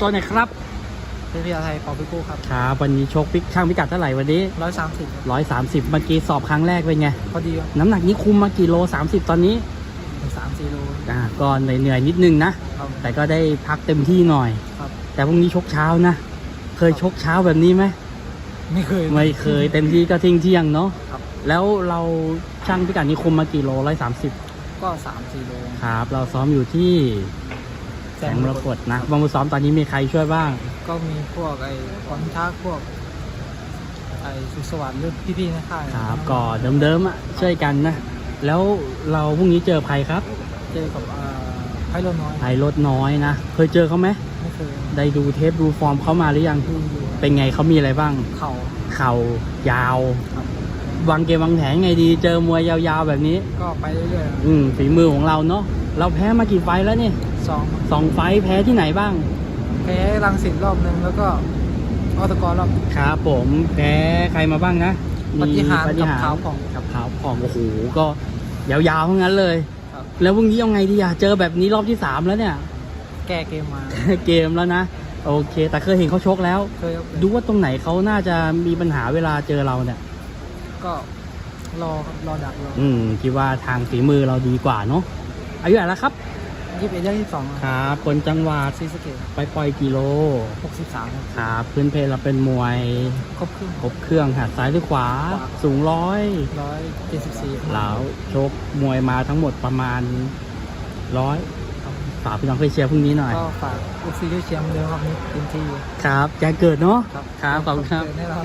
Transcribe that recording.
ตัวไหนครับเป็นพิยาไทยปอพิโก้ครับครับวันนี้ชกพิกช่างพิกัดเท่าไหร่วันนี้ร้อยสามสิบร้อยสามสิบเมื่อกี้สอบครั้งแรกเป็นไง พอดีครับน้ำหนักนี้คุมมากี่โลสามสิบตอนนี้สามสี่โลอ่าก็เหนื่อยๆนิดนึงนะครับแต่ก็ได้พักเต็มที่หน่อยครับแต่พรุ่งนี้ชกเช้านะ เคยชกเช้าแบบนี้ไหมไม่เคย ไม่เคยเต็มที่ก็เที่ยงเที่ยงๆเนาะครับแล้วเราช่างพิกัดนี้คุมมากี่โลร้อยสามสิบก็สามสี่โลครับ เราซ้อมอยู่ที่ แสงมรกตนะบางซ้อมตอนนี้มีใครช่วยบ้าง ก็มีพวกไอ้คอนทักพวก ไอ้สุขสวัสดิ์หรือพี่ๆในค่ายครับก็เดิมๆอะช่วยกันนะ แล้วเราพรุ่งนี้เจอใครครับ เจอกับอ่าไพ่โลน้อยไผ่รถน้อยนะ เคยเจอเขาไหมไม่เคยได้ดูเทปดูฟอร์มเขามาหรือยัง ดูอยู่เป็นไงเขามีอะไรบ้าง เข่าเข่ายาว ครับ วางเกมวางแผนไงดี เจอมวยยาวๆแบบนี้ ก็ไปเรื่อยอืมฝีมือของเราเนาะเราแพ้มากี่ไฟล์แล้วเนี่ยๆ สองสองไฟล์แพ้ที่ไหนบ้าง แพ้รังสิตรอบหนึ่งแล้วก็ออตกรรอบครับผมแพ้ใครมาบ้างนะปฏิหารย์ปฏิกับหารขาวย์ผ่องกับขาวผ่องโอ้โหก็ยาวๆทั้งนั้นเลย ครับ แล้วพรุ่งนี้ยังไงดีอะเจอแบบนี้รอบที่สามแล้วเนี่ย แก้เกมมา เกมแล้วนะ โอเค แต่เคยเห็นเขาชกแล้ว เคยครับดูว่าตรงไหนเขาน่าจะมีปัญหาเวลาเจอเราเนี่ย ก็รอครับรอดักรออืมคิดว่าทางฝีมือเราดีกว่าเนาะอายุเท่าไหร่แล้วครับ ยี่สิบเอ็ดยี่สิบสองครับคนจังหวัดซีสะเกตไปปล่อยกิโลหกสิบสามครับพื้นเพเราเป็นมวยครบครึ่งครบเครื่องหัดซ้ายหรือขวาขวา สูงร้อยร้อยเจ็ดสิบสี่แล้วชกมวยมาทั้งหมดประมาณร้อยฝากพี่น้องเพื่อนเชียร์พรุ่งนี้หน่อย ก็ฝากลูกซีด้วยเชียร์เหมือนเดิมครับนี่เต็มที่ครับแจ้งเกิดเนาะครับครับขอบคุณครับเจแน่นอน